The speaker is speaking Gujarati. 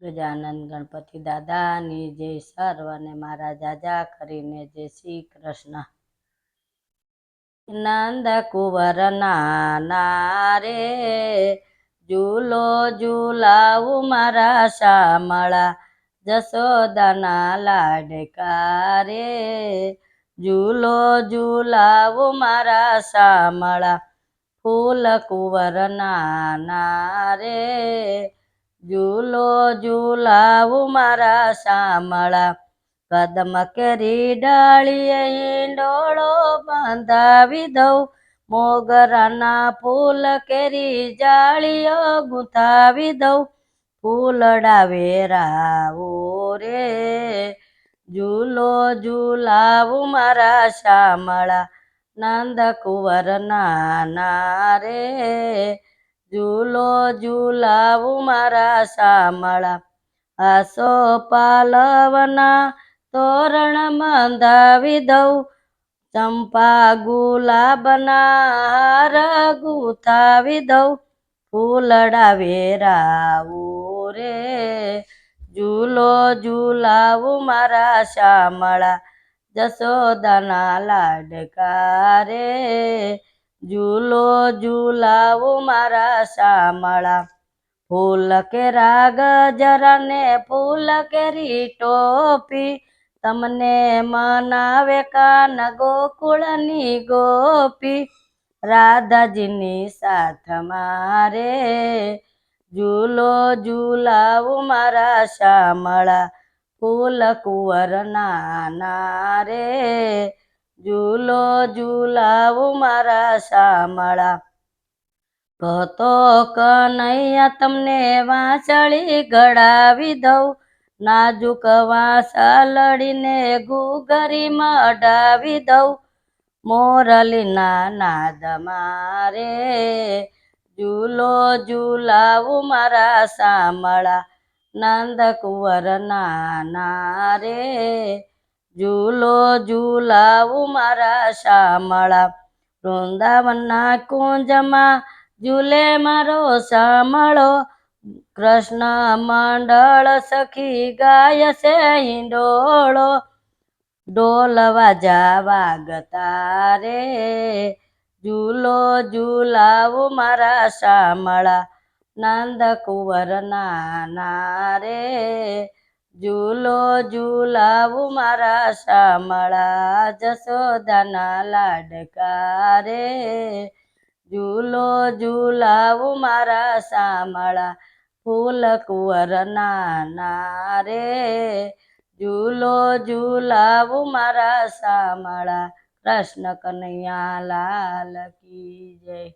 ગજાનંદ ગણપતિ દાદાની જય સર્વને મારા જાજા કરીને જય શ્રી કૃષ્ણ. નંદ કુંવર નાના રે, ઝૂલો ઝૂલાવું મારા શામળા, જશોદાના લાડકા રે, ઝૂલો ઝૂલાવું મારા શામળા, ફૂલ કુંવર નાના રે ઝૂલો ઝૂલાવું મારા શામળા કદમ કેરી ડાળીએ ડોળો બાંધાવી દઉં. મોગરાના ફૂલ કેરી જાળીઓ ગુંથાવી દઉં. ફૂલડા વેરાવો રે. ઝૂલો ઝૂલાવું મારા શામળા નંદ કુંવર નાના રે. ઝૂલો ઝૂલાવું મારા શામળા આસો પાલવના તોરણ બાંધાવી દઉં. ચંપા ગુલાબના હાર ગુથાવી દઉં. ફૂલડા વેરાવું રે. ઝૂલો ઝૂલાવું મારા શામળા જશોદાના લાડકા રે. ઝૂલો ઝૂલાવું મારા શામળા. ફૂલ કે રાગ જરને ફૂલ કેરી ટોપી તમને મનાવે કાન ગોકુળની ગોપી. રાધાજીની સાથ મારે. ઝૂલો ઝૂલાવું મારા શામળા. ફૂલ કુંવર નાના રે ઝૂલો ઝૂલાવું મારા શામળા. ભતો કનૈયા તમને વાંસળી ગળાવી દઉં. નાજુક વાંસા લડીને ઘૂઘરી મઢાવી દઉં. મોરલીના નાદ મારે ઝૂલો ઝૂલાવું મારા શામળા. નંદ કુંવર નાના રે ઝૂલો ઝૂલાવું મારા શામળા. વૃંદાવનના કુંજમાં ઝૂલે મારો શામળો. કૃષ્ણ મંડળ સખી ગાય છે હિંડોળો. ડોલવા જાવા ગતા રે. ઝૂલો ઝૂલાવું મારા શામળા. નંદ કુંવર નાના રે. ઝૂલો ઝૂલાવું મારા શામળા જશોદાના લાડકા રે. ઝૂલો ઝૂલાવું મારા શામળા ફૂલ કુંવર નાના રે. ઝૂલો ઝૂલાવું મારા શામળા કૃષ્ણ કનૈયા લાલ કી જય.